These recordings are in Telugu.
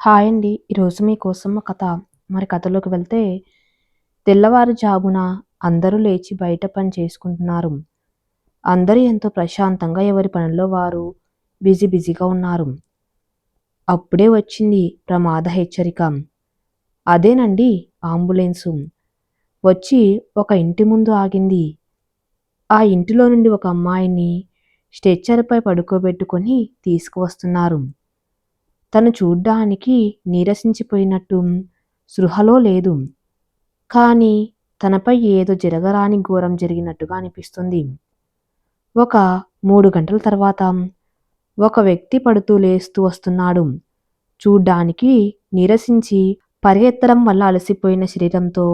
హాయ్ అండి. ఈరోజు మీకోసం ఒక కథ. మరి కథలోకి వెళ్తే తెల్లవారుజామున అందరూ లేచి బయట పని చేసుకుంటున్నారు. అందరూ ఎంతో ప్రశాంతంగా ఎవరి పనుల్లో వారు బిజీ బిజీగా ఉన్నారు. అప్పుడే వచ్చింది ప్రమాద హెచ్చరిక. అదేనండి అంబులెన్సు. వచ్చి ఒక ఇంటి ముందు ఆగింది. ఆ ఇంటిలో నుండి ఒక అమ్మాయిని స్ట్రెచ్చర్‌పై పడుకోబెట్టుకొని తీసుకువస్తున్నారు. తను చూడ్డానికి నీరసించిపోయినట్టు, స్పృహలో లేదు. కానీ తనపై ఏదో జరగరాని ఘోరం జరిగినట్టుగా అనిపిస్తుంది. ఒక మూడు గంటల తర్వాత ఒక వ్యక్తి పడుతూ లేస్తూ వస్తున్నాడు. చూడ్డానికి నీరసించి పరిగెత్తడం వల్ల అలసిపోయిన శరీరంతో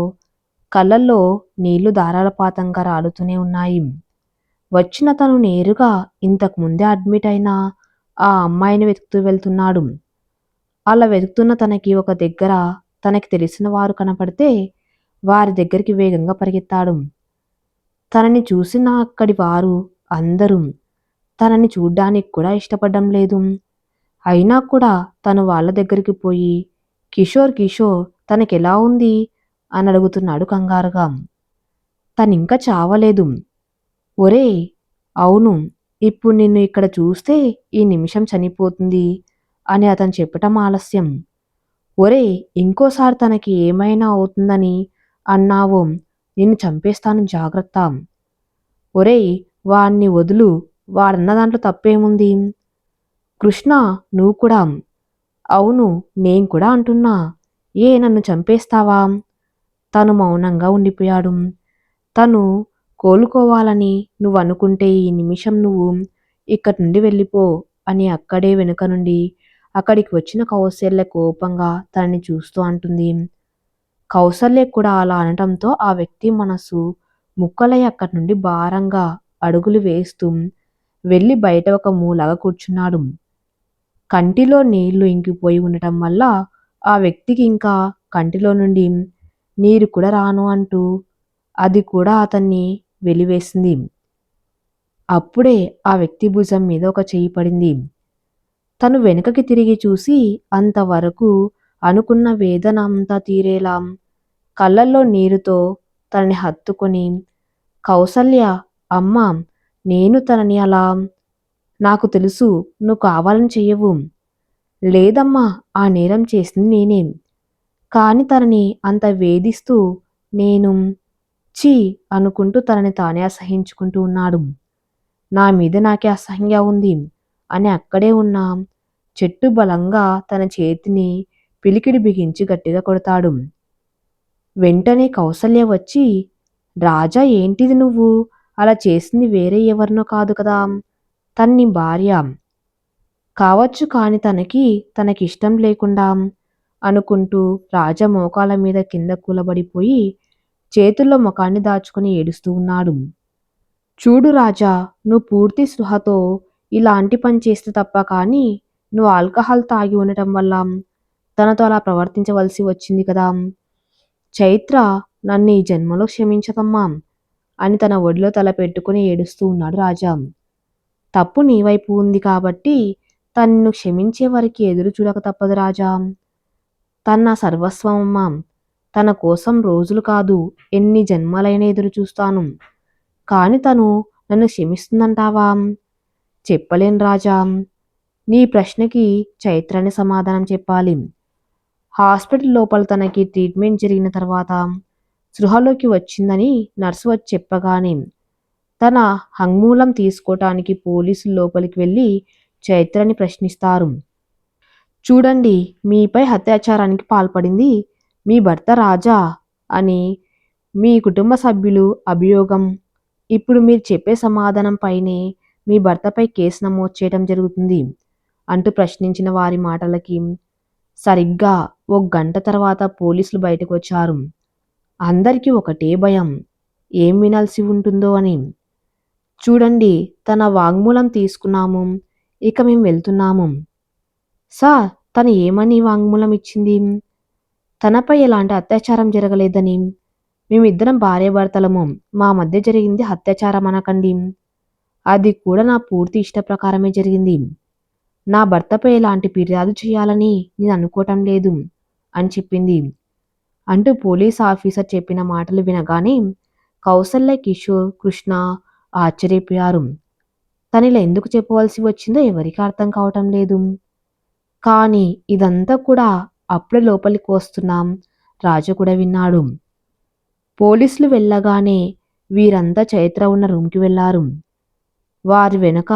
కళ్ళల్లో నీళ్ళు ధారాపాతంగా రాలుతూనే ఉన్నాయి. వచ్చిన తను నేరుగా ఇంతకు ముందే అడ్మిట్ అయిన ఆ అమ్మాయిని వెతుకుతూ వెళ్తున్నాడు. అలా వెతుకుతున్న తనకి ఒక దగ్గర తనకి తెలిసిన వారు కనపడితే వారి దగ్గరికి వేగంగా పరిగెత్తాడు. తనని చూసిన అక్కడి వారు అందరూ తనని చూడ్డానికి కూడా ఇష్టపడడం లేదు. అయినా కూడా తను వాళ్ళ దగ్గరికి పోయి కిషోర్ కిషోర్ తనకెలా ఉంది అని అడుగుతున్నాడు కంగారుగా. తనింకా చావలేదు. ఒరే అవును ఇప్పుడు నిన్ను ఇక్కడ చూస్తే ఈ నిమిషం చనిపోతుంది అని అతను చెప్పటం ఆలస్యం. ఒరేయ్ ఇంకోసారి తనకి ఏమైనా అవుతుందని అన్నావు నిన్ను చంపేస్తాను జాగ్రత్త. ఒరేయ్ వాణ్ణి వదులు వాడన్న దాంట్లో తప్పేముంది? కృష్ణ నువ్వు కూడా అవును నేను కూడా అంటున్నా ఏ నన్ను చంపేస్తావా? తను మౌనంగా ఉండిపోయాడు. తను కోలుకోవాలని నువ్వు అనుకుంటే ఈ నిమిషం నువ్వు ఇక్కడి నుండి వెళ్ళిపో అని అక్కడే వెనుక నుండి అక్కడికి వచ్చిన కౌసల్య కోపంగా తనని చూస్తూ అంటుంది. కౌసల్య కూడా అలా అనటంతో ఆ వ్యక్తి మనసు ముక్కలై అక్కడి నుండి భారంగా అడుగులు వేస్తూ వెళ్ళి బయట ఒక మూలగా కూర్చున్నాడు. కంటిలో నీళ్ళు ఇంకిపోయి ఉండటం వల్ల ఆ వ్యక్తికి ఇంకా కంటిలో నుండి నీరు కూడా రాను అంటూ అది కూడా అతన్ని వెలివేసింది. అప్పుడే ఆ వ్యక్తి భుజం మీద ఒక చెయ్యి పడింది. తను వెనుకకి తిరిగి చూసి అంతవరకు అనుకున్న వేదన అంతా తీరేలా కళ్ళల్లో నీరుతో తనని హత్తుకొని కౌసల్య అమ్మా నేను తనని అలా నాకు తెలుసు నువ్వు కావాలని చెయ్యవు. లేదమ్మా ఆ నేరం చేసింది నేనే. కానీ తనని అంత వేధిస్తూ నేను ఛీ అనుకుంటూ తనని తానే అసహించుకుంటూ ఉన్నాడు. నా మీద నాకే అసహ్యంగా ఉంది అని అక్కడే ఉన్న చెట్టు బలంగా తన చేతిని పిలికిడి బిగించి గట్టిగా కొడతాడు. వెంటనే కౌసల్య వచ్చి రాజా ఏంటిది నువ్వు అలా చేసింది వేరే ఎవరినో కాదు కదా తన్ని భార్య. కావచ్చు కాని తనకి తనకిష్టం లేకుండా అనుకుంటూ రాజా మోకాల మీద కింద కూలబడిపోయి చేతుల్లో ముఖాన్ని దాచుకుని ఏడుస్తూ ఉన్నాడు. చూడు రాజా నువ్వు పూర్తి స్పృహతో ఇలాంటి పని చేస్తే తప్ప కానీ నువ్వు ఆల్కహాల్ తాగి ఉండటం వల్ల తనతో అలా ప్రవర్తించవలసి వచ్చింది కదా చైత్ర నన్ను ఈ జన్మలో క్షమించదమ్మా అని తన ఒడిలో తల పెట్టుకుని ఏడుస్తూ ఉన్నాడు రాజా. తప్పు నీ వైపు ఉంది కాబట్టి తన్ను క్షమించే వరకు ఎదురు చూడక తప్పదు రాజా. తన సర్వస్వం తన కోసం రోజులు కాదు ఎన్ని జన్మలైనా ఎదురు చూస్తాను. కాని తను నన్ను క్షమిస్తుందంటావా? చెప్పలేను రాజా. నీ ప్రశ్నకి చైత్రాన్ని సమాధానం చెప్పాలి. హాస్పిటల్ లోపల తనకి ట్రీట్మెంట్ జరిగిన తర్వాత సృహలోకి వచ్చిందని నర్సు వచ్చి చెప్పగానే తన హంగ్మూలం తీసుకోవటానికి పోలీసులు లోపలికి వెళ్ళి చైత్రని ప్రశ్నిస్తారు. చూడండి మీపై అత్యాచారానికి పాల్పడింది మీ భర్త రాజా అని మీ కుటుంబ సభ్యులు అభియోగం ఇప్పుడు మీరు చెప్పే సమాధానం పైనే మీ భర్తపై కేసు నమోదు చేయడం జరుగుతుంది అంటూ ప్రశ్నించిన వారి మాటలకి సరిగ్గా ఓ గంట తర్వాత పోలీసులు బయటకు వచ్చారు. అందరికీ ఒకటే భయం ఏం వినాల్సి ఉంటుందో అని. చూడండి తన వాంగ్మూలం తీసుకున్నాము ఇక మేం వెళ్తున్నాము. సార్ తను ఏమని వాంగ్మూలం ఇచ్చింది? తనపై ఎలాంటి అత్యాచారం జరగలేదని మేమిద్దరం భార్యాభర్తలము మా మధ్య జరిగింది అత్యాచారం అనకండి. అది కూడా నా పూర్తి ఇష్ట ప్రకారమే జరిగింది. నా భర్తపై ఎలాంటి ఫిర్యాదు చేయాలని నేను అనుకోవటం లేదు అని చెప్పింది. అంటూ పోలీస్ ఆఫీసర్ చెప్పిన మాటలు వినగానే కౌసల్య కిషోర్ కృష్ణ ఆశ్చర్యపోయారు. తనిలా ఎందుకు చెప్పవలసి వచ్చిందో ఎవరికి అర్థం కావటం లేదు. కానీ ఇదంతా కూడా అప్పుడే లోపలికి వస్తున్నాం రాజు కూడా విన్నాడు. పోలీసులు వెళ్ళగానే వీరంతా చైత్ర ఉన్న రూమ్కి వెళ్ళారు వారి వెనుక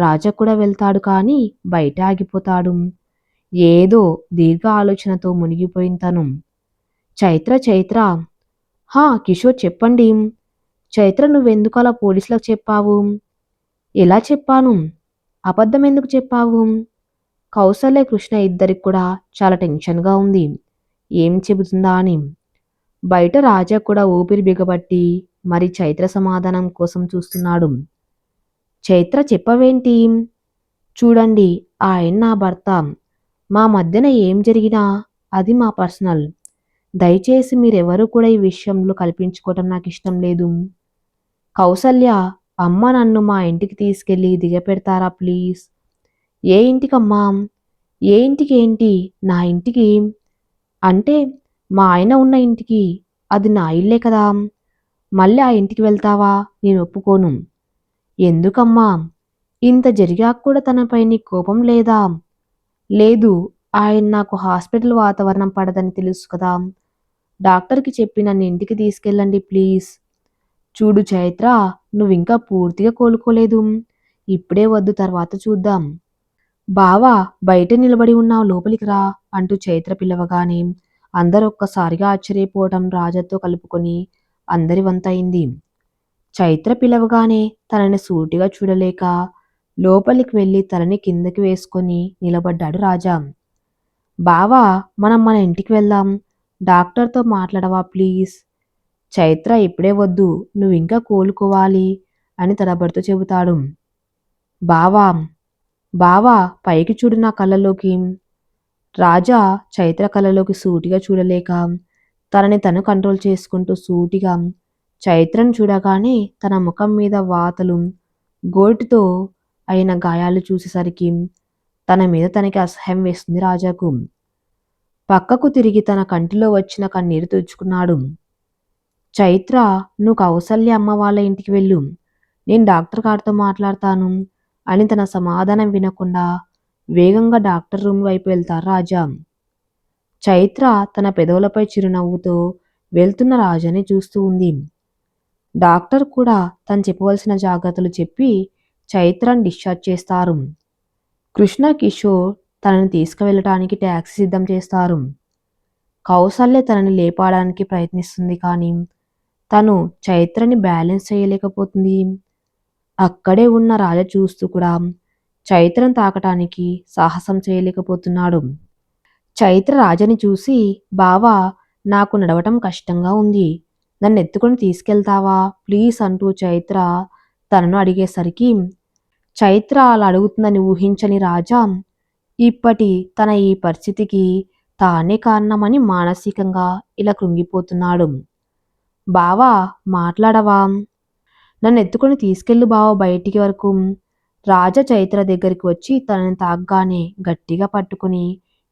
రాజా కూడా వెళ్తాడు కానీ బయట ఆగిపోతాడు. ఏదో దీర్ఘ ఆలోచనతో మునిగిపోయిన తను. చైత్ర చైత్ర హా కిషోర్ చెప్పండి. చైత్ర నువ్వెందుకు అలా పోలీసులకు చెప్పావు? ఎలా చెప్పాను? అబద్ధం ఎందుకు చెప్పావు? కౌసల్య కృష్ణ ఇద్దరికి కూడా చాలా టెన్షన్గా ఉంది. ఏం చెబుతుందా అని. బయట రాజా కూడా ఊపిరి బిగబట్టి మరి చైత్ర సమాధానం కోసం చూస్తున్నాడు. చైత్ర చెప్పవేంటి? చూడండి ఆయన నా భర్త. మా మధ్యన ఏం జరిగినా అది మా పర్సనల్. దయచేసి మీరెవరూ కూడా ఈ విషయంలో కల్పించుకోవటం నాకు ఇష్టం లేదు. కౌసల్య అమ్మ నన్ను మా ఇంటికి తీసుకెళ్ళి దిగపెడతారా ప్లీజ్? ఏ ఇంటికమ్మా? ఏ ఇంటికి ఏంటి నా ఇంటికి? అంటే మా ఆయన ఉన్న ఇంటికి. అది నా ఇల్లే కదా. మళ్ళీ ఆ ఇంటికి వెళ్తావా? నేను ఒప్పుకోను. ఎందుకమ్మా? ఇంత జరిగాక కూడా తనపై నీ కోపం లేదా? లేదు ఆయన నాకు హాస్పిటల్ వాతావరణం పడదని తెలుసు కదా. డాక్టర్కి చెప్పి నన్ను ఇంటికి తీసుకెళ్ళండి ప్లీజ్. చూడు చైత్ర నువ్వు ఇంకా పూర్తిగా కోలుకోలేదు. ఇప్పుడే వద్దు తర్వాత చూద్దాం. బావా బయట నిలబడి ఉన్నావు లోపలికి రా అంటూ చైత్ర పిలవగానే అందరూ ఒక్కసారిగా ఆశ్చర్యపోవటం రాజాతో కలుపుకొని అందరి వంతైంది చైత్ర పిలవగానే తనని సూటిగా చూడలేక లోపలికి వెళ్ళి తలని కిందకి వేసుకొని నిలబడ్డాడు రాజా. బావా మనం మన ఇంటికి వెళ్దాం. డాక్టర్తో మాట్లాడవా ప్లీజ్? చైత్ర ఇప్పుడే వద్దు. నువ్వు ఇంకా కోలుకోవాలి అని తడబడుతూ చెబుతాడు. బావా బావా పైకి చూడు నా కళ్ళలోకి రాజా చైత్ర కళ్ళలోకి సూటిగా చూడలేక తనని తను కంట్రోల్ చేసుకుంటూ సూటిగా చైత్రను చూడగానే తన ముఖం మీద వాతలు గోటితో అయిన గాయాలు చూసేసరికి తన మీద తనకి అసహ్యం వేస్తుంది రాజాకు. పక్కకు తిరిగి తన కంటిలో వచ్చిన కన్నీరు తుడుచుకున్నాడు. చైత్ర నువ్వు కౌసల్య అమ్మ వాళ్ళ ఇంటికి వెళ్ళు. నేను డాక్టర్ గారితో మాట్లాడతాను అని తన సమాధానం వినకుండా వేగంగా డాక్టర్ రూమ్ వైపు వెళ్తారు రాజా. చైత్ర తన పెదవులపై చిరునవ్వుతో వెళ్తున్న రాజాని చూస్తూ ఉంది. డాక్టర్ కూడా తను చెప్పవలసిన జాగ్రత్తలు చెప్పి చైత్రను డిశ్చార్జ్ చేస్తారు. కృష్ణ కిషోర్ తనని తీసుకువెళ్ళటానికి ట్యాక్సీ సిద్ధం చేస్తారు. కౌసల్య తనని లేపాడానికి ప్రయత్నిస్తుంది కానీ తను చైత్రని బ్యాలెన్స్ చేయలేకపోతుంది. అక్కడే ఉన్న రాజ చూస్తూ కూడా చైత్రను తాకటానికి సాహసం చేయలేకపోతున్నాడు. చైత్ర రాజని చూసి బావా నాకు నడవటం కష్టంగా ఉంది. నన్ను ఎత్తుకొని తీసుకెళ్తావా? ప్లీజ్ అంటూ చైత్ర తనను అడిగేసరికి చైత్ర అలా అడుగుతుందని ఊహించని రాజా ఇప్పటి తన ఈ పరిస్థితికి తానే కారణమని మానసికంగా ఇలా కృంగిపోతున్నాడు. బావా మాట్లాడవా? నన్ను ఎత్తుకొని తీసుకెళ్ళు బావ బయటికి వరకు. రాజా చైత్ర దగ్గరికి వచ్చి తనని తాగ్గానే గట్టిగా పట్టుకుని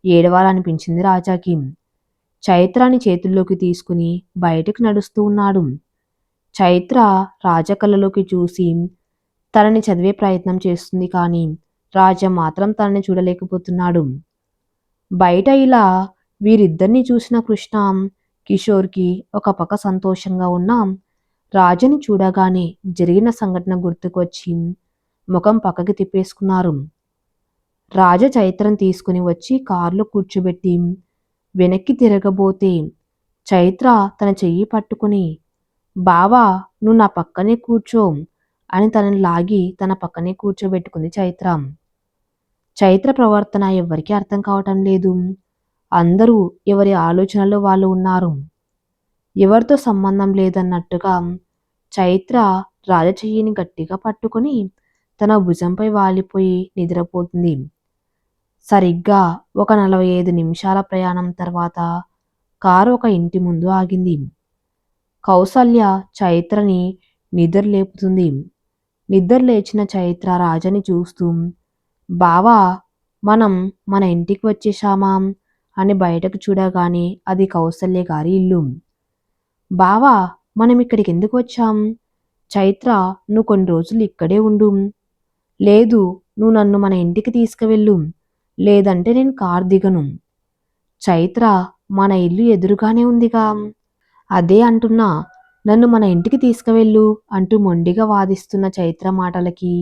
ఏడవాలనిపించింది రాజాకి. చైత్రాని చేతుల్లోకి తీసుకుని బయటకు నడుస్తూ ఉన్నాడు. చైత్ర రాజకళలోకి చూసి తనని చదివే ప్రయత్నం చేస్తుంది కానీ రాజా మాత్రం తనని చూడలేకపోతున్నాడు. బయట ఇలా వీరిద్దరిని చూసిన కృష్ణ కిషోర్కి ఒక పక్క సంతోషంగా ఉన్న రాజని చూడగానే జరిగిన సంఘటన గుర్తుకొచ్చి ముఖం పక్కకి తిప్పేసుకున్నారు. రాజ చైత్రం తీసుకుని వచ్చి కారులో కూర్చోబెట్టి వెనక్కి తిరగబోతే చైత్ర తన చెయ్యి పట్టుకుని బావా నువ్వు నా పక్కనే కూర్చో అని తనని లాగి తన పక్కనే కూర్చోబెట్టుకుంది చైత్ర. చైత్ర ప్రవర్తన ఎవ్వరికీ అర్థం కావటం లేదు. అందరూ ఎవరి ఆలోచనలో వాళ్ళు ఉన్నారు. ఎవరితో సంబంధం లేదన్నట్టుగా చైత్ర రాజ చెయ్యిని గట్టిగా పట్టుకొని తన భుజంపై వాలిపోయి నిద్రపోతుంది. సరిగ్గా ఒక నలభై ఐదు నిమిషాల ప్రయాణం తర్వాత కారు ఒక ఇంటి ముందు ఆగింది. కౌసల్య చైత్రని నిద్ర లేపుతుంది నిద్ర లేచిన చైత్ర రాజని చూస్తూ బావా మనం మన ఇంటికి వచ్చేశామా అని బయటకు చూడగానే అది కౌసల్య గారి ఇల్లు. బావా మనం ఇక్కడికి ఎందుకు వచ్చాం? చైత్ర నువ్వు కొన్ని రోజులు ఇక్కడే ఉండు. లేదు నువ్వు నన్ను మన ఇంటికి తీసుకువెళ్ళు. లేదంటే నేను కార్ దిగను. చైత్ర మన ఇల్లు ఎదురుగానే ఉందిగా. అదే అంటున్నా నన్ను మన ఇంటికి తీసుకువెళ్ళు అంటూ మొండిగా వాదిస్తున్న చైత్ర మాటలకి.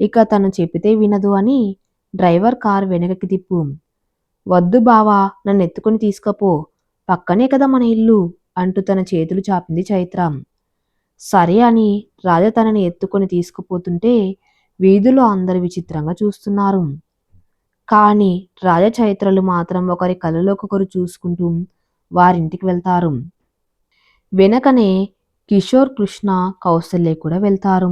ఇక తను చెప్పితే వినదు అని డ్రైవర్ కార్ వెనకకి తిప్పు. వద్దు బావా నన్ను ఎత్తుకొని తీసుకపో. పక్కనే కదా మన ఇల్లు అంటూ తన చేతులు చాపింది చైత్ర. సరే అని రాజ తనని ఎత్తుకొని తీసుకుపోతుంటే వీధిలో అందరు విచిత్రంగా చూస్తున్నారు. కానీ రాజచరిత్రలు మాత్రం ఒకరి కలలోకొకరు చూసుకుంటూ వారింటికి వెళ్తారు. వెనకనే కిషోర్ కృష్ణ కౌసల్య కూడా వెళ్తారు.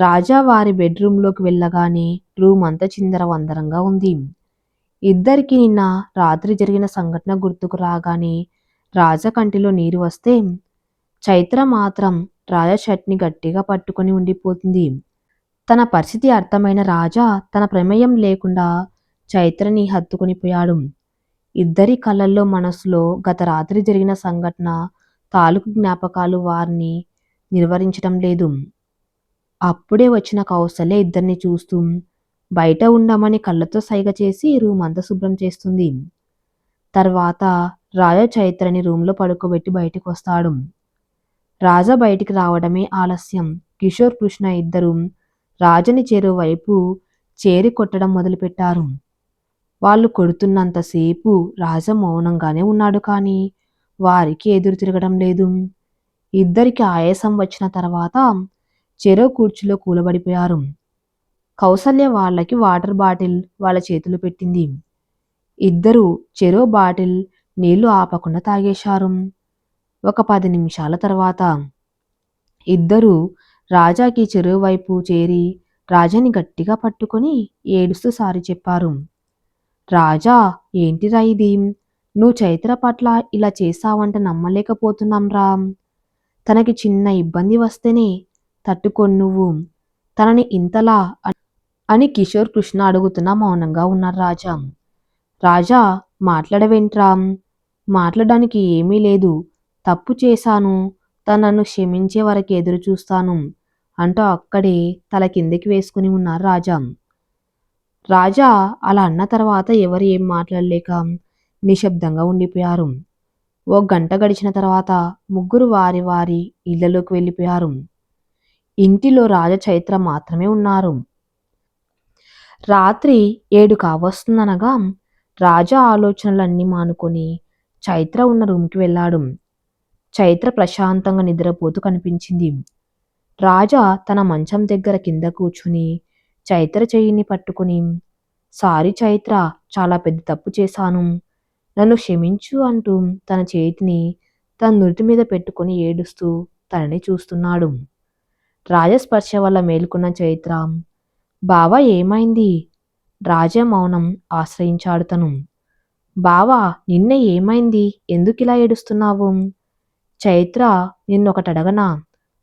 రాజా వారి బెడ్రూమ్లోకి వెళ్ళగానే రూమ్ అంతా చిందరవందరంగా ఉంది. ఇద్దరికి నిన్న రాత్రి జరిగిన సంఘటన గుర్తుకు రాగానే రాజా కంటిలో నీరు వస్తే చైత్ర మాత్రం రాజా షర్ట్ని గట్టిగా పట్టుకొని ఉండిపోతుంది. తన పరిస్థితి అర్థమైన రాజా తన ప్రమేయం లేకుండా చైత్రని హత్తుకునిపోయాడు ఇద్దరి కళ్ళల్లో మనసులో గత రాత్రి జరిగిన సంఘటన తాలూకు జ్ఞాపకాలు వారిని నిర్వహించడం లేదు. అప్పుడే వచ్చిన కౌసల్య ఇద్దరిని చూస్తూ బయట ఉండమని కళ్ళతో సైగ చేసి రూమ్ అంతా శుభ్రం చేస్తుంది. తర్వాత రాజా చైత్రని రూమ్లో పడుకోబెట్టి బయటికి వస్తాడు. రాజా బయటికి రావడమే ఆలస్యం. కిషోర్ కృష్ణ ఇద్దరు రాజని చెరువైపు చేరి కొట్టడం మొదలుపెట్టారు. వాళ్ళు కొడుతున్నంతసేపు రాజ మౌనంగానే ఉన్నాడు కానీ వారికి ఎదురు తిరగడం లేదు. ఇద్దరికి ఆయాసం వచ్చిన తర్వాత చెరో కూర్చులో కూలబడిపోయారు. కౌసల్య వాళ్ళకి వాటర్ బాటిల్ వాళ్ళ చేతులు పెట్టింది. ఇద్దరు చెరో బాటిల్ నీళ్ళు ఆపకుండా తాగేశారు. ఒక పది నిమిషాల తర్వాత ఇద్దరు రాజాకి చెరువు వైపు చేరి రాజాని గట్టిగా పట్టుకొని ఏడుస్తూ సారి చెప్పారు. రాజా ఏంటిరా ఇది? నువ్వు చైత్ర పట్ల ఇలా చేశావంటే నమ్మలేకపోతున్నాం రా. తనకి చిన్న ఇబ్బంది వస్తేనే తట్టుకొని నువ్వు. తనని ఇంతలా అని కిషోర్ కృష్ణ అడుగుతున్నా మౌనంగా ఉన్నారు రాజా. రాజా మాట్లాడవేంట్రా? మాట్లాడడానికి ఏమీ లేదు. తప్పు చేశాను. తనను క్షమించే వరకు ఎదురు చూస్తాను అంటూ అక్కడే తల కిందకి వేసుకుని ఉన్నారు రాజా. రాజా అలా అన్న తర్వాత ఎవరు ఏం మాట్లాడలేక నిశ్శబ్దంగా ఉండిపోయారు. ఓ గంట గడిచిన తర్వాత ముగ్గురు వారి వారి ఇళ్ళలోకి వెళ్ళిపోయారు. ఇంటిలో రాజ చైత్ర మాత్రమే ఉన్నారు. రాత్రి ఏడు కావస్తుందనగా రాజా ఆలోచనలన్నీ మానుకొని చైత్ర ఉన్న రూమ్కి వెళ్ళాడు. చైత్ర ప్రశాంతంగా నిద్రపోతూ కనిపించింది. రాజా తన మంచం దగ్గర కింద కూర్చుని చైత్ర చెయ్యిని పట్టుకుని సారీ చైత్ర చాలా పెద్ద తప్పు చేశాను. నన్ను క్షమించు అంటూ తన చేతిని తన నుటి మీద పెట్టుకుని ఏడుస్తూ తనని చూస్తున్నాడు. రాజస్పర్శ వల్ల మేలుకున్న చైత్ర బావా ఏమైంది రాజా మౌనం ఆశ్రయించాడు తను. బావా నిన్న ఏమైంది? ఎందుకిలా ఏడుస్తున్నావు? చైత్ర నిన్నొకటడగనా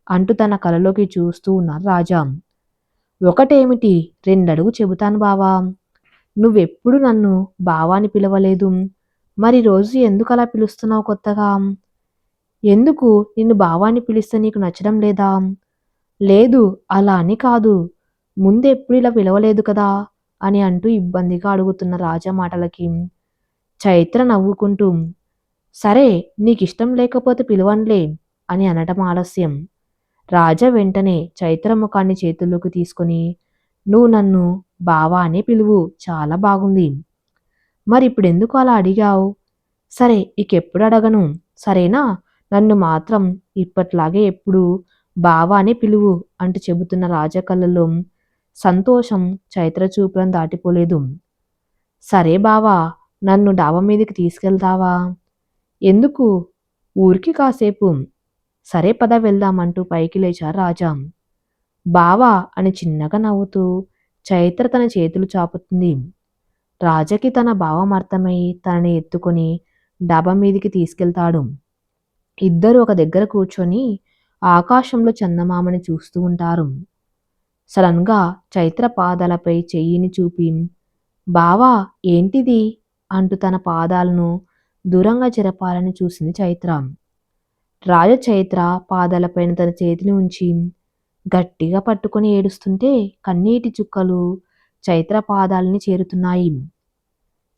అంటూ తన కలలోకి చూస్తూ ఉన్నారు రాజా ఒకటేమిటి? రెండడుగు చెబుతాను బావా. నువ్వెప్పుడు నన్ను బావాని పిలవలేదు. మరి రోజు ఎందుకు అలా పిలుస్తున్నావు కొత్తగా? ఎందుకు నిన్ను బావాని పిలిస్తే నీకు నచ్చడం లేదా? లేదు అలా అని కాదు. ముందెప్పుడు ఇలా పిలవలేదు కదా? అని అంటూ ఇబ్బందిగా అడుగుతున్న రాజా మాటలకి చైత్ర నవ్వుకుంటూ సరే నీకిష్టం లేకపోతే పిలవన్లే అని అనటం ఆలస్యం. రాజా వెంటనే చైత్ర ముఖాన్ని చేతుల్లోకి తీసుకొని నువ్వు నన్ను బావా అనే పిలువు చాలా బాగుంది. మరి ఇప్పుడు ఎందుకు అలా అడిగావు? సరే ఇకెప్పుడు అడగను. సరేనా? నన్ను మాత్రం ఇప్పట్లాగే ఎప్పుడు బావా అనే పిలువు అంటూ చెబుతున్న రాజా కళ్ళలో సంతోషం చైత్ర చూపులను దాటిపోలేదు. సరే బావా నన్ను డాబా మీదకి తీసుకెళ్తావా? ఎందుకు? ఊరికి కాసేపు సరే పద వెళ్దామంటూ పైకి లేచారు రాజా. బావా అని చిన్నగా నవ్వుతూ చైత్ర తన చేతులు చాపుతుంది. రాజకి తన భావం అర్థమై తనని ఎత్తుకొని డాబా మీదికి తీసుకెళ్తాడు. ఇద్దరు ఒక దగ్గర కూర్చొని ఆకాశంలో చందమామని చూస్తూ ఉంటారు. సడన్గా చైత్ర పాదాలపై చెయ్యిని చూపి బావా ఏంటిది? అంటూ తన పాదాలను దూరంగా చెరపాలని చూసింది చైత్ర. రాజ చైత్ర పాదాలపైన తన చేతిని ఉంచి గట్టిగా పట్టుకొని ఏడుస్తుంటే కన్నీటి చుక్కలు చైత్ర పాదాలని చేరుతున్నాయి.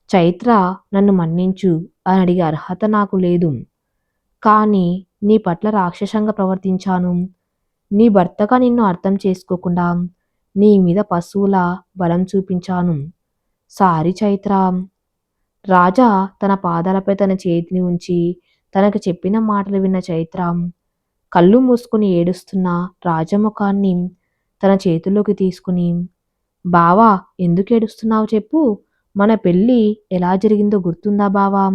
చైత్ర నన్ను మన్నించు అని అడిగే అర్హత నాకు లేదు. కానీ నీ పట్ల రాక్షసంగా ప్రవర్తించాను. నీ భర్తగా నిన్ను అర్థం చేసుకోకుండా నీ మీద పశువుల బలం చూపించాను. సారీ చైత్ర. రాజా తన పాదాలపై తన చేతిని ఉంచి తనకు చెప్పిన మాటలు విన్న చైత్ర కళ్ళు మూసుకుని ఏడుస్తున్న రాజముఖాన్ని తన చేతుల్లోకి తీసుకుని బావా ఎందుకు ఏడుస్తున్నావు చెప్పు? మన పెళ్ళి ఎలా జరిగిందో గుర్తుందా బావా?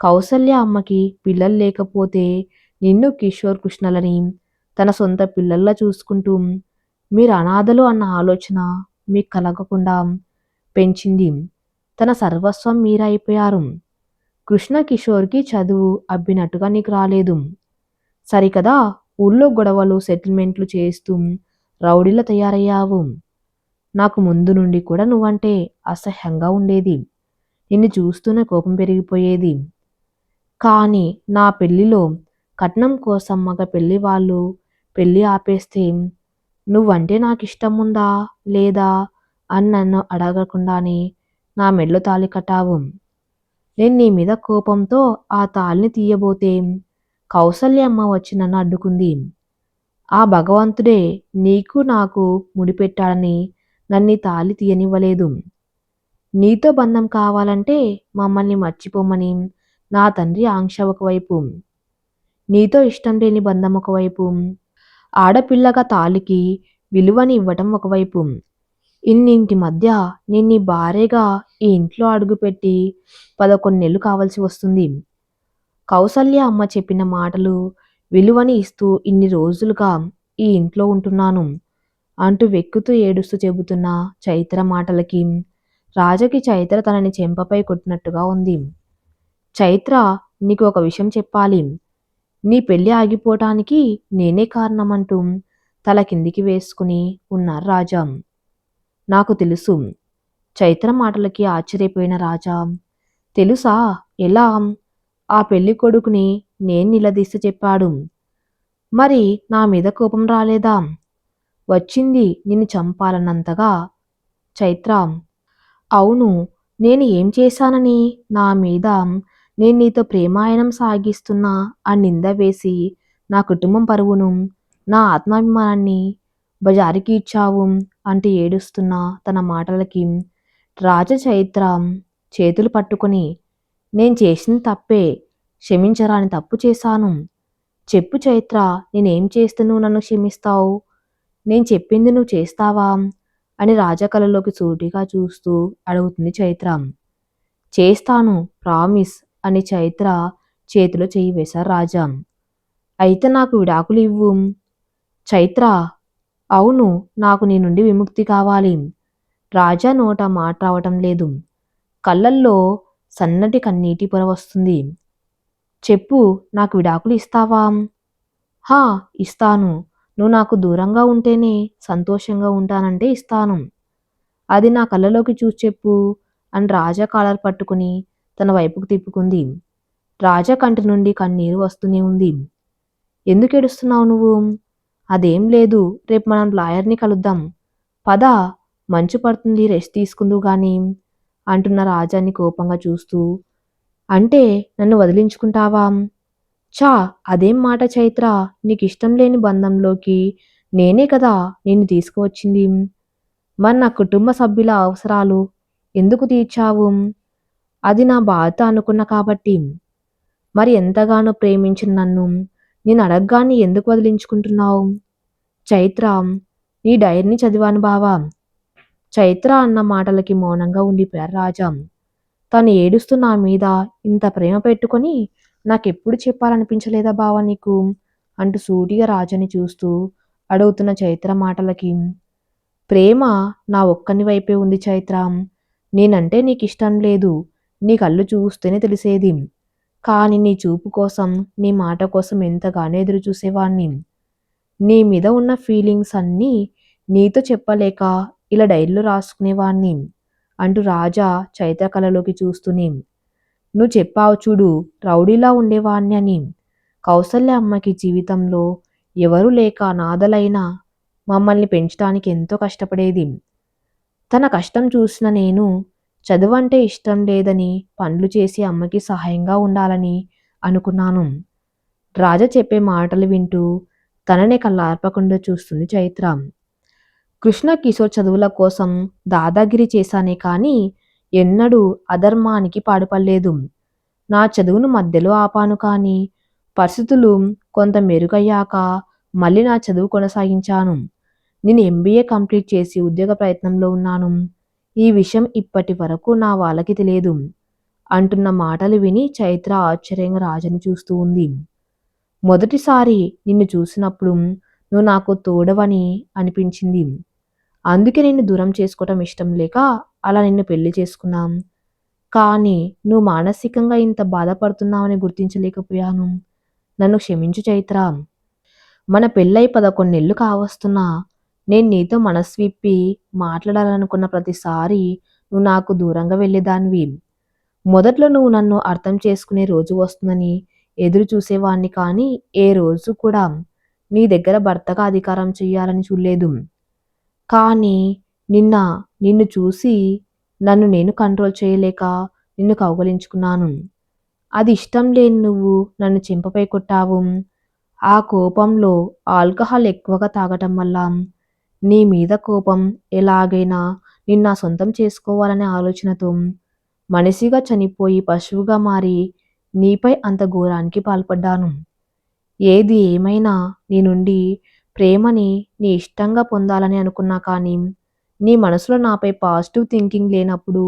కౌసల్య అమ్మకి పిల్లలు లేకపోతే నిన్ను కిషోర్ కృష్ణలని తన సొంత పిల్లల్లా చూసుకుంటూ మీరు అనాథలు అన్న ఆలోచన మీకు కలగకుండా పెంచింది. తన సర్వస్వం మీరైపోయారు. కృష్ణ కిషోర్కి చదువు అబ్బినట్టుగా నీకు రాలేదు. సరికదా? ఊళ్ళో గొడవలు సెటిల్మెంట్లు చేస్తూ రౌడీలా తయారయ్యావు. నాకు ముందు నుండి కూడా నువ్వంటే అసహ్యంగా ఉండేది. నిన్ను చూస్తూనే కోపం పెరిగిపోయేది. కానీ నా పెళ్ళిలో కట్నం కోసం మగ పెళ్ళి వాళ్ళు పెళ్ళి ఆపేస్తే నువ్వంటే నాకు ఇష్టం ఉందా లేదా? అని నన్ను అడగకుండానే నా మెడలో తాళి కట్టావు. నేను నీ మీద కోపంతో ఆ తాళిని తీయబోతే కౌసల్యమ్మ వచ్చి నన్ను అడ్డుకుంది. ఆ భగవంతుడే నీకు నాకు ముడిపెట్టాడని నన్ను తాళి తీయనివ్వలేదు. నీతో బంధం కావాలంటే మమ్మల్ని మర్చిపోమని నా తండ్రి ఆంక్ష ఒకవైపు నీతో ఇష్టం లేని బంధం ఒకవైపు ఆడపిల్లగా తాలికి విలువని ఇవ్వటం ఒకవైపు ఇన్నింటి మధ్య నిన్ని భార్యగా ఈ ఇంట్లో అడుగుపెట్టి పదకొండు నెలలు కావాల్సి వస్తుంది. కౌసల్య అమ్మ చెప్పిన మాటలు విలువని ఇస్తూ ఇన్ని రోజులుగా ఈ ఇంట్లో ఉంటున్నాను అంటూ వెక్కుతూ ఏడుస్తూ చెబుతున్న చైత్ర మాటలకి రాజకి చైత్ర తనని చెంపపై కొట్టినట్టుగా ఉంది. చైత్ర నీకు ఒక విషయం చెప్పాలి. నీ పెళ్ళి ఆగిపోవటానికి నేనే కారణమంటూ తల కిందికి వేసుకుని ఉన్నారు రాజా. నాకు తెలుసు. చైత్ర మాటలకి ఆశ్చర్యపోయిన రాజా తెలుసా? ఎలా? ఆ పెళ్ళి కొడుకుని నేను నిలదీసి చెప్పాడు. మరి నా మీద కోపం రాలేదా? వచ్చింది నిన్ను చంపాలన్నంతగా. చైత్ర అవును నేను ఏం చేశానని? నా మీద నేను నీతో ప్రేమాయణం సాగిస్తున్నా ఆ నింద వేసి నా కుటుంబం పరువును నా ఆత్మాభిమానాన్ని బజారికి ఇచ్చావు. అంటూ ఏడుస్తున్న తన మాటలకి రాజచైత్ర చేతులు పట్టుకొని నేను చేసిన తప్పే క్షమించరాని తప్పు చేశాను. చెప్పు చైత్ర నేనేం చేస్తే నువ్వు నన్ను క్షమిస్తావు. నేను చెప్పింది నువ్వు చేస్తావా? అని రాజకళలోకి సూటిగా చూస్తూ అడుగుతుంది చైత్ర. చేస్తాను ప్రామిస్ అని చైత్ర చేతిలో చేయి వేశారు రాజా. అయితే నాకు విడాకులు ఇవ్వు. చైత్ర అవును నాకు నీ నుండి విముక్తి కావాలి. రాజా నోట మాట రావటం లేదు. కళ్ళల్లో సన్నటి కన్నీటి పొర వస్తుంది. చెప్పు నాకు విడాకులు ఇస్తావా? హా ఇస్తాను. నువ్వు నాకు దూరంగా ఉంటేనే సంతోషంగా ఉంటానంటే ఇస్తాను. అది నా కళ్ళలోకి చూసి చెప్పు అని రాజా కాలర్ పట్టుకుని తన వైపుకు తిప్పుకుంది. రాజా కంటి నుండి కన్నీరు వస్తూనే ఉంది. ఎందుకు ఏడుస్తున్నావు నువ్వు? అదేం లేదు రేపు మనం లాయర్ని కలుద్దాం. పద మంచు పడుతుంది రెస్ట్ తీసుకుందు గాని అంటున్న రాజాని కోపంగా చూస్తూ. అంటే నన్ను వదిలించుకుంటావా? చా అదేం మాట చైత్ర? నీకు ఇష్టం లేని బంధంలోకి నేనే కదా నిన్ను తీసుకువచ్చింది. మరి నా కుటుంబ సభ్యుల అవసరాలు ఎందుకు తీర్చావు? అది నా బాధ అనుకున్న కాబట్టి. మరి ఎంతగానో ప్రేమించిన నన్ను నేను అడగ్గాన్ని ఎందుకు వదిలించుకుంటున్నావు? చైత్ర నీ డైరీని చదివాను బావా. చైత్ర అన్న మాటలకి మౌనంగా ఉండిపోయారు రాజా. తను ఏడుస్తూ నా మీద ఇంత ప్రేమ పెట్టుకొని నాకెప్పుడు చెప్పాలనిపించలేదా బావా నీకు? అంటూ సూటిగా రాజని చూస్తూ అడుగుతున్న చైత్ర మాటలకి. ప్రేమ నా ఒక్కని వైపే ఉంది చైత్ర. నేనంటే నీకు ఇష్టం లేదు. నీ కళ్ళు చూస్తేనే తెలిసేది. కానీ నీ చూపు కోసం నీ మాట కోసం ఎంతగానో ఎదురు చూసేవాణ్ణి నీ మీద ఉన్న ఫీలింగ్స్ అన్నీ నీతో చెప్పలేక ఇలా డైరీలో రాసుకునేవాణ్ణి అంటూ రాజా చైత్ర కళలోకి చూస్తూనే. నువ్వు చెప్పావు చూడు రౌడీలా ఉండేవాణ్ణి అని. కౌసల్య అమ్మకి జీవితంలో ఎవరూ లేక అనాథలైనా మమ్మల్ని పెంచడానికి ఎంతో కష్టపడేది. తన కష్టం చూసిన నేను చదువంటే ఇష్టం లేదని పనులు చేసి అమ్మకి సహాయంగా ఉండాలని అనుకున్నాను. రాజా చెప్పే మాటలు వింటూ తననే కళ్ళార్పకుండా చూస్తుంది చైత్ర. కృష్ణ కిషోర్ చదువుల కోసం దాదాగిరి చేశానే కానీ ఎన్నడూ అధర్మానికి పాడుపడలేదు. నా చదువును మధ్యలో ఆపాను కానీ పరిస్థితులు కొంత మెరుగయ్యాక మళ్ళీ నా చదువు కొనసాగించాను. నేను ఎంబీఏ కంప్లీట్ చేసి ఉద్యోగ ప్రయత్నంలో ఉన్నాను. ఈ విషయం ఇప్పటి వరకు నా వాళ్ళకి తెలియదు. అంటున్న మాటలు విని చైత్ర ఆశ్చర్యంగా రాజని చూస్తూ ఉంది. మొదటిసారి నిన్ను చూసినప్పుడు నువ్వు నాకు తోడవని అనిపించింది. అందుకే నిన్ను దూరం చేసుకోవటం ఇష్టం లేక అలా నిన్ను పెళ్ళి చేసుకున్నాం. కానీ నువ్వు మానసికంగా ఇంత బాధపడుతున్నావని గుర్తించలేకపోయాను. నన్ను క్షమించు చైత్ర. మన పెళ్ళై పదకొండేళ్ళు కావస్తున్నా నేను నీతో మనస్విప్పి మాట్లాడాలనుకున్న ప్రతిసారి నువ్వు నాకు దూరంగా వెళ్ళేదానివి. మొదట్లో నువ్వు నన్ను అర్థం చేసుకునే రోజు వస్తుందని ఎదురు చూసేవాణ్ణి కానీ ఏ రోజు కూడా నీ దగ్గర భర్తగా అధికారం చెయ్యాలని చూడలేదు. కానీ నిన్న నిన్ను చూసి నన్ను నేను కంట్రోల్ చేయలేక నిన్ను కౌగలించుకున్నాను. అది ఇష్టం లేని నువ్వు నన్ను చెంపపై కొట్టావు. ఆ కోపంలో ఆల్కహాల్ ఎక్కువగా తాగటం వల్ల నీ మీద కోపం ఎలాగైనా నిన్న సొంతం చేసుకోవాలనే ఆలోచనతో మనిషిగా చనిపోయి పశువుగా మారి నీపై అంత ఘోరానికి పాల్పడ్డాను. ఏది ఏమైనా నీ నుండి ప్రేమని నీ ఇష్టంగా పొందాలని అనుకున్నా కానీ నీ మనసులో నాపై పాజిటివ్ థింకింగ్ లేనప్పుడు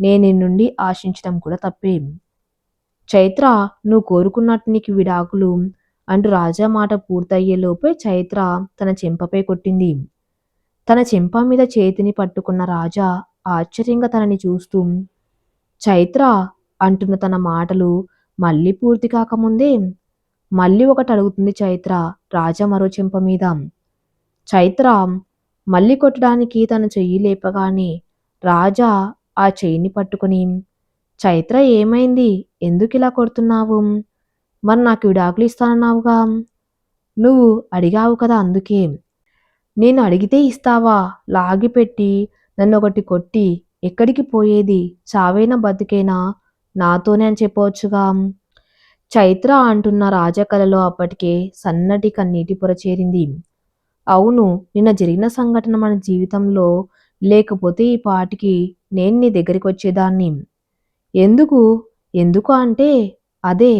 నేను నీ నుండి ఆశించడం కూడా తప్పే. చైత్ర నువ్వు కోరుకున్నట్టు నీకు విడాకులు అంటూ రాజా మాట పూర్తయ్యేలోపే చైత్ర తన చెంపపై కొట్టింది. తన చెంప మీద చేతిని పట్టుకున్న రాజా ఆశ్చర్యంగా తనని చూస్తూ చైత్ర అంటున్న తన మాటలు మళ్ళీ పూర్తి కాకముందే మళ్ళీ ఒకటి అడుగుతుంది చైత్ర రాజా మరో చెంప మీద. చైత్ర మళ్ళీ కొట్టడానికి తన చెయ్యి లేపగానే రాజా ఆ చెయ్యిని పట్టుకుని చైత్ర ఏమైంది? ఎందుకు ఇలా కొడుతున్నావు? మరి నాకు విడాకులు ఇస్తానన్నావుగా. నువ్వు అడిగావు కదా అందుకే. నేను అడిగితే ఇస్తావా? లాగిపెట్టి నన్ను ఒకటి కొట్టి ఎక్కడికి పోయేది? చావైనా బతికేనా? నాతోనే అని చెప్పవచ్చుగా. చైత్ర అంటున్న రాజకళలో అప్పటికే సన్నటి కన్నీటి పొర చేరింది. అవును నిన్న జరిగిన సంఘటన మన జీవితంలో లేకపోతే ఈ పాటికి నేను నీ దగ్గరికి వచ్చేదాన్ని. ఎందుకు? ఎందుకు అంటే అదే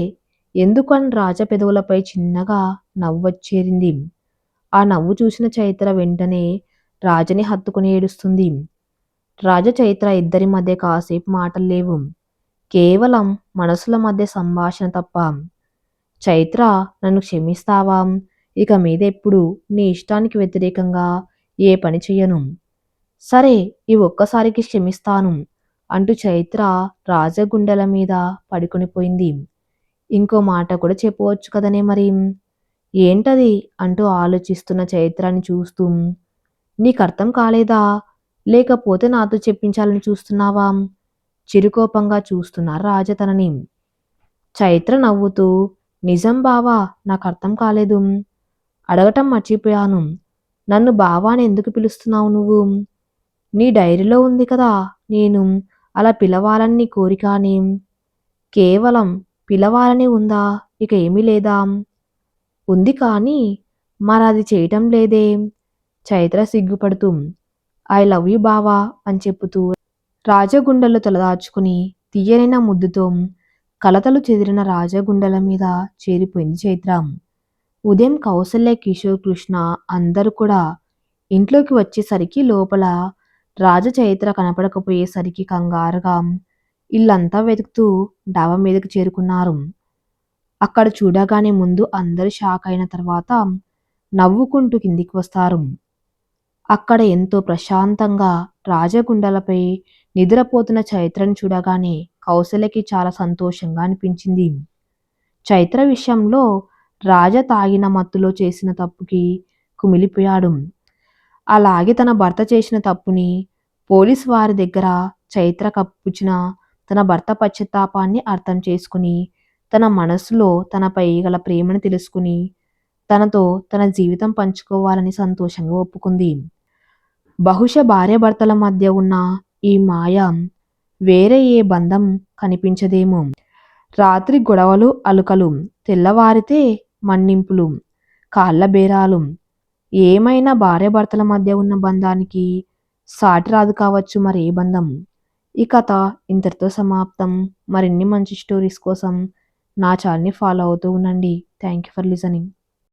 ఎందుకు అని రాజ పెదవులపై చిన్నగా నవ్వొచ్చేరింది. ఆ నవ్వు చూసిన చైత్ర వెంటనే రాజని హత్తుకుని ఏడుస్తుంది. రాజ చైత్ర ఇద్దరి మధ్య కాసేపు మాటలు లేవు. కేవలం మనసుల మధ్య సంభాషణ తప్ప. చైత్ర నన్ను క్షమిస్తావా? ఇక మీద ఎప్పుడు నీ ఇష్టానికి వ్యతిరేకంగా ఏ పని చెయ్యను. సరే ఈ ఒక్కసారికి క్షమిస్తాను అంటూ చైత్ర రాజగుండెల మీద పడుకునిపోయింది ఇంకో మాట కూడా చెప్పవచ్చు కదనే మరి? ఏంటది? అంటూ ఆలోచిస్తున్న చైత్రాన్ని చూస్తూ. నీకు అర్థం కాలేదా? లేకపోతే నాతో చెప్పించాలని చూస్తున్నావా? చిరుకోపంగా చూస్తున్నారు రాజతనని చైత్ర నవ్వుతూ నిజం బావా నాకు అర్థం కాలేదు. అడగటం మర్చిపోయాను. నన్ను బావా అని ఎందుకు పిలుస్తున్నావు నువ్వు? నీ డైరీలో ఉంది కదా నేను అలా పిలవాలని నీ కోరిక అని. కేవలం పిలవాలని ఉందా? ఇక ఏమీ లేదా? ఉంది కానీ మరి అది చేయటం లేదే. చైత్ర సిగ్గుపడుతూ ఐ లవ్ యు బావా అని చెప్పుతూ రాజగుండెలు తలదాచుకుని తీయనైన ముద్దుతో కలతలు చెదిరిన రాజగుండెల మీద చేరిపోయింది చైత్ర. ఉదయం కౌసల్య కిషోర్ కృష్ణ అందరూ కూడా ఇంట్లోకి వచ్చేసరికి లోపల రాజ చైత్ర కనపడకపోయేసరికి కంగారుగా ఇల్లంతా వెతుకుతూ డాబా మీదకి చేరుకున్నారు. అక్కడ చూడగానే ముందు అందరు షాక్ అయిన తర్వాత నవ్వుకుంటూ కిందికి వస్తారు. అక్కడ ఎంతో ప్రశాంతంగా రాజగుండలపై నిద్రపోతున్న చైత్రను చూడగానే కౌశలకి చాలా సంతోషంగా అనిపించింది. చైత్ర విషయంలో రాజ తాగిన మత్తులో చేసిన తప్పుకి కుమిలిపోయాడు. అలాగే తన భర్త చేసిన తప్పుని పోలీస్ వారి దగ్గర చైత్ర కప్పుచిన తన భర్త పశ్చాత్తాపాన్ని అర్థం చేసుకుని తన మనసులో తనపై గల ప్రేమను తెలుసుకుని తనతో తన జీవితం పంచుకోవాలని సంతోషంగా ఒప్పుకుంది. బహుశా భార్యాభర్తల మధ్య ఉన్న ఈ మాయ వేరే ఏ బంధం కనిపించదేమో. రాత్రి గొడవలు అలుకలు తెల్లవారితే మన్నింపులు కాళ్ళ బేరాలు. ఏమైనా భార్యాభర్తల మధ్య ఉన్న బంధానికి సాటి రాదు కావచ్చు మరి ఏ బంధం. ఈ కథ ఇంతటితో సమాప్తం. మరిన్ని మంచి స్టోరీస్ కోసం నా ఛానల్ని ఫాలో అవుతూ ఉండండి. Thank you for listening